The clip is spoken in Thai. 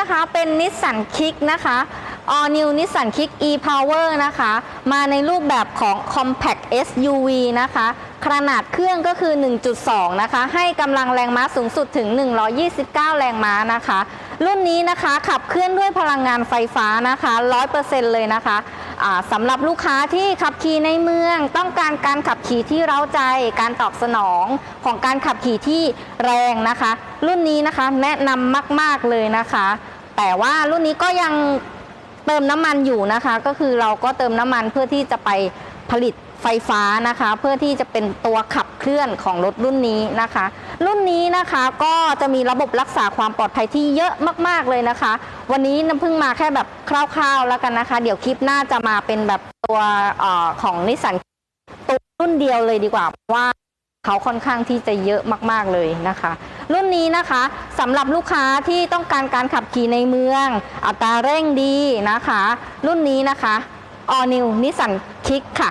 นะคะเป็นนิสสันคิกนะคะ All New Nissan Kick e-Power นะคะ มาในรูปแบบของ Compact SUV นะคะ ขนาดเครื่องก็คือ 1.2 นะคะ ให้กำลังแรงม้าสูงสุดถึง 129 แรงม้านะคะ รุ่นนี้นะคะขับเคลื่อนด้วยพลังงานไฟฟ้านะคะ 100%เลยนะคะ สำหรับลูกค้าที่ขับขี่ในเมือง ต้องการการขับขี่ที่เร้าใจ การตอบสนองของการขับขี่ที่แรงนะคะ รุ่นนี้นะคะแนะนำมาก ๆเลยนะคะ แต่ว่ารุ่นนี้ก็ยังเติมน้ำมันอยู่นะคะ ก็คือเราก็เติมน้ำมันเพื่อที่จะไปผลิต ไฟฟ้านะคะ เพื่อที่จะเป็นตัวขับเคลื่อนของรถรุ่นนี้นะคะ รุ่นนี้นะคะก็จะมีระบบรักษาความปลอดภัยที่เยอะมาก ๆเลยนะคะ วันนี้น้ำเพิ่งมาแค่แบบคร่าว ๆแล้วกันนะคะ เดี๋ยวคลิปหน้าจะมาเป็นแบบตัวออของนิสสันตัวรุ่นเดียวเลยดีกว่าว่าเขาค่อนข้างที่จะเยอะมากๆเลยนะคะ รุ่นนี้นะคะสำหรับลูกค้าที่ต้องการการขับขี่ในเมือง อัตราเร่งดีนะคะ รุ่นนี้นะคะ All New Nissan Kick ค่ะ